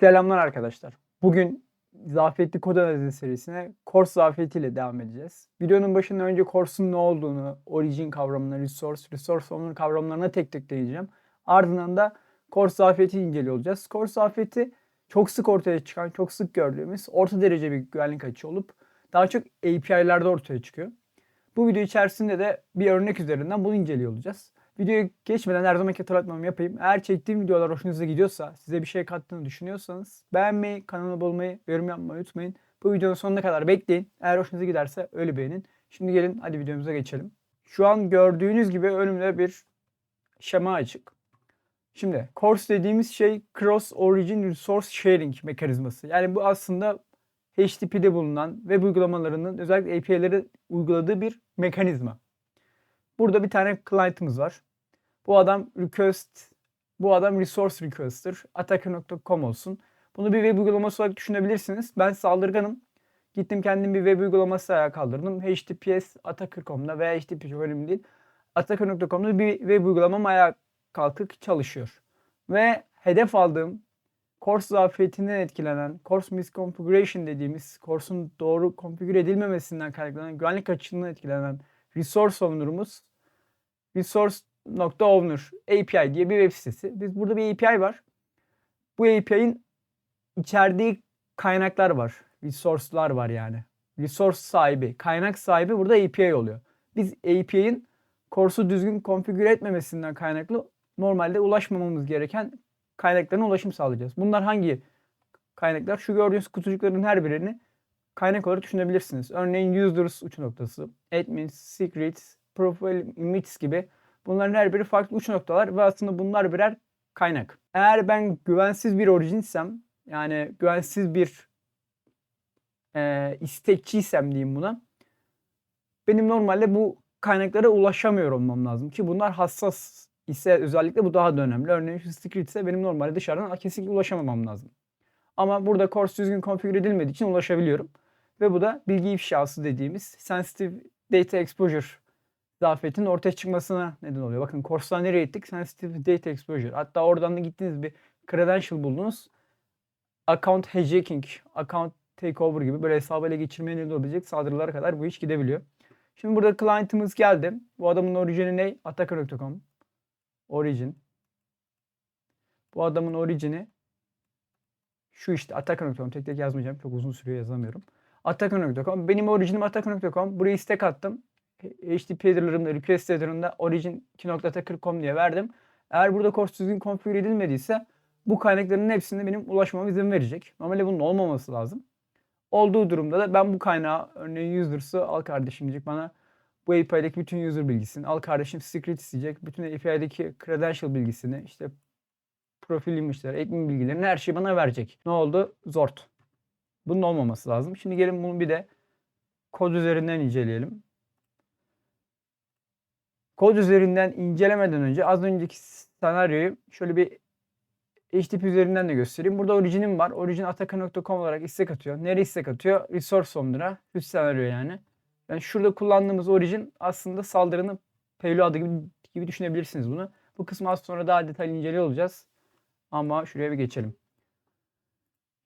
Selamlar arkadaşlar. Bugün zafiyetli kod analizi serisine Course zafiyetiyle devam edeceğiz. Videonun başında önce Course'un ne olduğunu, origin kavramına, resource, resource owner kavramlarına tek tek değineceğim. Ardından da Course zafiyeti inceliyor olacağız. Course zafiyeti çok sık ortaya çıkan, çok sık gördüğümüz orta derece bir güvenlik açığı olup daha çok API'lerde ortaya çıkıyor. Bu video içerisinde de bir örnek üzerinden bunu inceliyor olacağız. Videoya geçmeden her zamanki hatırlatmamı yapayım. Eğer çektiğim videolar hoşunuza gidiyorsa, size bir şey kattığını düşünüyorsanız beğenmeyi, kanala abone olmayı, yorum yapmayı unutmayın. Bu videonun sonuna kadar bekleyin. Eğer hoşunuza giderse öyle beğenin. Şimdi gelin hadi videomuza geçelim. Şu an gördüğünüz gibi önümde bir şema açık. Şimdi course dediğimiz şey Cross Origin Resource Sharing mekanizması. Yani bu aslında HTTP'de bulunan web uygulamalarının özellikle API'leri uyguladığı bir mekanizma. Burada bir tane client'ımız var. Bu adam request, bu adam resource requester. Attacker.com olsun. Bunu bir web uygulaması olarak düşünebilirsiniz. Ben saldırganım. Gittim kendim bir web uygulaması ayağa kaldırdım. HTTPS Attacker.com'da veya HTTP önemli değil. Attacker.com'da bir web uygulamam ayağa kalkık çalışıyor. Ve hedef aldığım course zafiyetinden etkilenen, course misconfiguration dediğimiz, course'un doğru konfigüre edilmemesinden kaynaklanan, güvenlik açığından etkilenen resource owner'ımız resource.owner API diye bir web sitesi. Biz burada bir API var. Bu API'nin içerdiği kaynaklar var. Resource'lar var yani. Resource sahibi, kaynak sahibi burada API oluyor. Biz API'nin course'u düzgün konfigüre etmemesinden kaynaklı normalde ulaşmamamız gereken kaynaklarına ulaşım sağlayacağız. Bunlar hangi kaynaklar? Şu gördüğünüz kutucukların her birini kaynak olarak düşünebilirsiniz. Örneğin users uç noktası, admins, secrets, profile images gibi bunların her biri farklı uç noktalar ve aslında bunlar birer kaynak. Eğer ben güvensiz bir orijinsem yani güvensiz bir e, istekçiysem diyeyim buna benim normalde bu kaynaklara ulaşamıyor olmam lazım ki bunlar hassas ise özellikle bu daha da önemli. Örneğin şu secret ise benim normalde dışarıdan kesinlikle ulaşamamam lazım. Ama burada course düzgün konfigür edilmediği için ulaşabiliyorum. Ve bu da bilgi ifşası dediğimiz sensitive data exposure zafiyetinin ortaya çıkmasına neden oluyor. Bakın Coursera nereye gittik? Sensitive Data Exposure. Hatta oradan da gittiniz bir credential buldunuz. Account hijacking, account takeover gibi böyle hesabı ele geçirmeye neden olabilecek saldırılara kadar bu iş gidebiliyor. Şimdi burada client'ımız geldi. Bu adamın orijini ne? Attacker.com. Origin. Bu adamın orijini şu işte Attacker.com. Tek tek yazmayacağım. Çok uzun sürüyor yazamıyorum. Attacker.com. Benim orijinim Attacker.com. Buraya istek attım. HTTP header'larımda, request header'ında origin2.attacker.com diye verdim. Eğer burada course düzgün konfigür edilmediyse bu kaynakların hepsinde benim ulaşmama izin verecek. Normalde bunun olmaması lazım. Olduğu durumda da ben bu kaynağı örneğin user'sı al kardeşim diyecek bana bu API'deki bütün user bilgisini, al kardeşim secret isteyecek, bütün API'deki credential bilgisini, işte profil image'leri, admin bilgilerini her şeyi bana verecek. Ne oldu? Zort. Bunun olmaması lazım. Şimdi gelin bunu bir de kod üzerinden inceleyelim. Kod üzerinden incelemeden önce az önceki senaryoyu şöyle bir HTTP üzerinden de göstereyim. Burada orijinim var. Origin attacker.com olarak istek atıyor. Nereye istek atıyor? Resource owner'a. Üst senaryo yani. Yani şurada kullandığımız origin aslında saldırının payload adı gibi, gibi düşünebilirsiniz bunu. Bu kısmı az sonra daha detaylı inceliyor olacağız. Ama şuraya bir geçelim.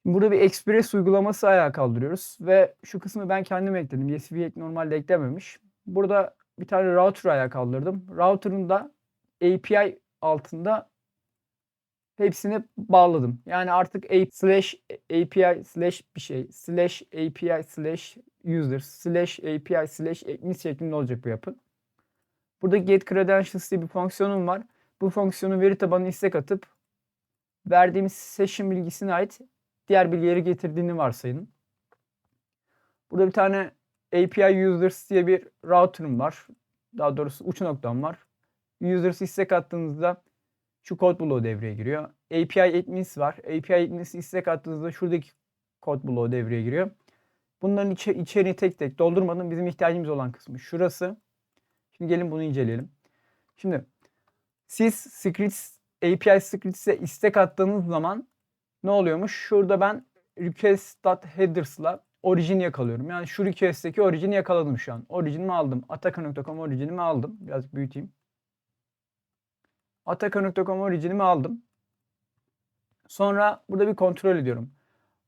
Burada bir Express uygulaması ayağa kaldırıyoruz. Ve şu kısmı ben kendim ekledim. YSV normalde eklememiş. Burada bir tane router ayağa kaldırdım. Router'ın da API altında hepsini bağladım. Yani artık slash API slash bir şey slash API slash user slash API slash admin şeklinde olacak bu yapı. Burada get credentials diye bir fonksiyonum var. Bu fonksiyonu veri tabanına istek atıp verdiğimiz session bilgisine ait diğer bilgileri getirdiğini varsayın. Burada bir tane API users diye bir router'ım var. Daha doğrusu uç noktam var. Users istek attığınızda şu kod bloğu devreye giriyor. API admins var. API admins istek attığınızda şuradaki kod bloğu devreye giriyor. Bunların içi, içeriğini tek tek doldurmadan bizim ihtiyacımız olan kısmı şurası. Şimdi gelin bunu inceleyelim. Şimdi siz scripts, API scripts'e istek attığınız zaman ne oluyormuş? Şurada ben request.headers'la orijini yakalıyorum. Yani şu request'teki orijini yakaladım şu an. Orijinimi aldım. Attacker.com orijinimi aldım. Biraz büyüteyim. Attacker.com orijinimi aldım. Sonra burada bir kontrol ediyorum.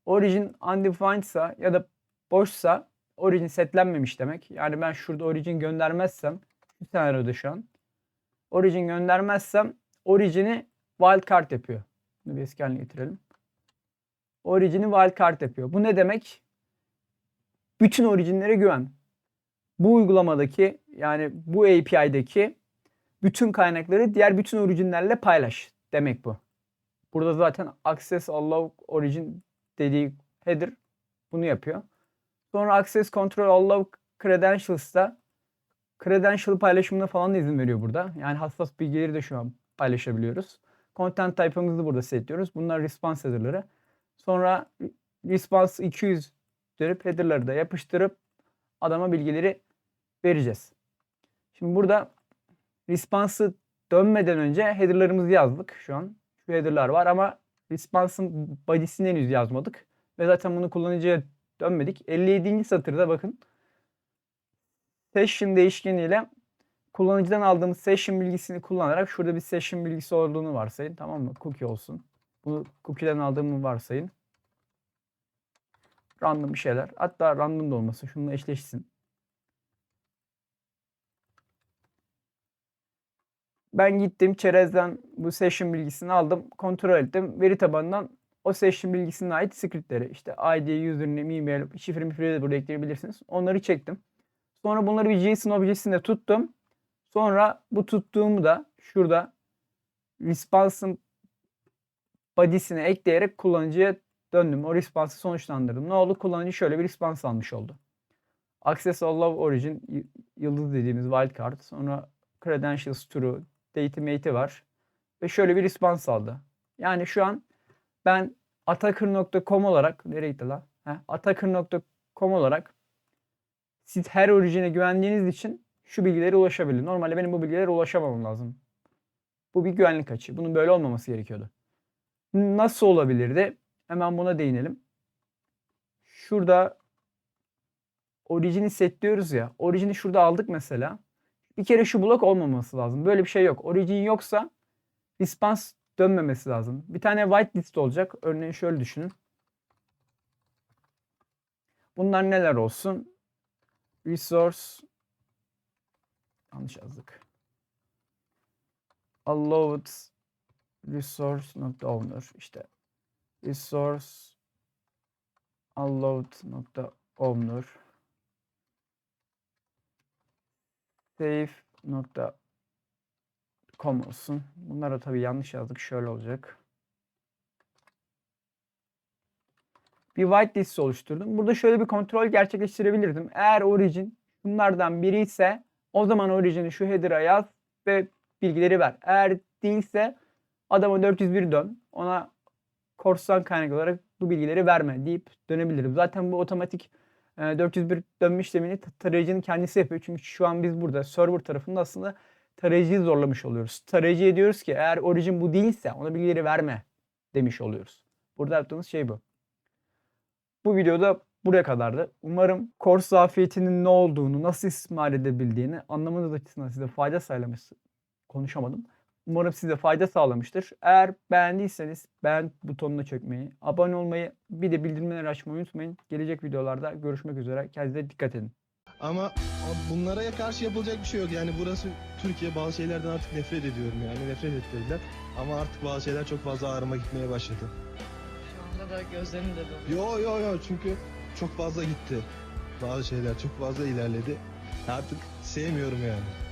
Origin undefined'sa ya da boşsa origin setlenmemiş demek. Yani ben şurada origin göndermezsem şu senaryoda şu an origin göndermezsem origin'i wildcard yapıyor. Bunu bir eski haline getirelim. Origin'i wildcard yapıyor. Bu ne demek? Bütün originlere güven. Bu uygulamadaki yani bu API'deki bütün kaynakları diğer bütün originlerle paylaş demek bu. Burada zaten access allow origin dediği header bunu yapıyor. Sonra access control allow credentials'ta credential paylaşımına falan da izin veriyor burada. Yani hassas bilgileri de şu an paylaşabiliyoruz. Content type'ımızı burada setliyoruz. Bunlar response header'ları. Sonra response 200 derip header'ları da yapıştırıp adama bilgileri vereceğiz. Şimdi burada response'ı dönmeden önce header'larımızı yazdık şu an. Şu header'lar var ama response'ın body'sini henüz yazmadık. Ve zaten bunu kullanıcıya dönmedik. 57. satırda bakın session değişkeniyle kullanıcıdan aldığımız session bilgisini kullanarak şurada bir session bilgisi olduğunu varsayın. Tamam mı? Cookie olsun. Bunu cookie'den aldığımı varsayın. Random bir şeyler. Hatta random da olması. Şununla eşleşsin. Ben gittim çerezden bu session bilgisini aldım. Kontrol ettim. Veri tabanından o session bilgisine ait scriptleri işte ID, username, email, şifre mifre de burada ekleyebilirsiniz. Onları çektim. Sonra bunları bir JSON objesinde tuttum. Sonra bu tuttuğumu da şurada response'ın body'sine ekleyerek kullanıcıya döndüm. O response'ı sonuçlandırdım. Ne oldu? Kullanıcı şöyle bir response almış oldu. Access Allow Origin y- yıldız dediğimiz wildcard. Sonra Credentials True, Date Mate'i var. Ve şöyle bir response aldı. Yani şu an ben attacker.com olarak nereye gitti lan? Heh, attacker.com olarak siz her orijine güvendiğiniz için şu bilgilere ulaşabilir. Normalde benim bu bilgilere ulaşamamam lazım. Bu bir güvenlik açığı. Bunun böyle olmaması gerekiyordu. Nasıl olabilirdi? Hemen buna değinelim. Şurada orijini setliyoruz ya. Orijini şurada aldık mesela. Bir kere şu blok olmaması lazım. Böyle bir şey yok. Origin yoksa response dönmemesi lazım. Bir tane whitelist olacak. Örneğin şöyle düşünün. Bunlar neler olsun? Resource yanlış yazdık. Allowed resource nokta owner işte resource allowed nokta owner save nokta com olsun. Bunlara tabii yanlış yazdık. Şöyle olacak. Bir whitelist oluşturdum. Burada şöyle bir kontrol gerçekleştirebilirdim. Eğer origin bunlardan biri ise o zaman origin'i şu header'a yaz ve bilgileri ver. Eğer değilse adama 401 dön. Ona korsan kaynak olarak bu bilgileri verme deyip dönebilirim. Zaten bu otomatik e, 401 dönme işlemini ta- tarayıcının kendisi yapıyor. Çünkü şu an biz burada server tarafında aslında tarayıcıyı zorlamış oluyoruz. Tarayıcıya diyoruz ki eğer origin bu değilse ona bilgileri verme demiş oluyoruz. Burada yaptığımız şey bu. Bu videoda buraya kadardı. Umarım core zafiyetinin ne olduğunu, nasıl istismar edebildiğini anlamanız açısından size fayda sağlamış. Konuşamadım. Umarım size fayda sağlamıştır. Eğer beğendiyseniz beğen butonuna çökmeyi, abone olmayı, bir de bildirimleri açmayı unutmayın. Gelecek videolarda görüşmek üzere. Kendinize dikkat edin. Ama bunlara karşı yapılacak bir şey yok. Yani burası Türkiye bazı şeylerden artık nefret ediyorum yani. Nefret ettirdiler. Ama artık bazı şeyler çok fazla ağrıma gitmeye başladı. Şu anda da gözlerim de dolu. Yo yo yo çünkü çok fazla gitti. Bazı şeyler çok fazla ilerledi. Artık sevmiyorum yani.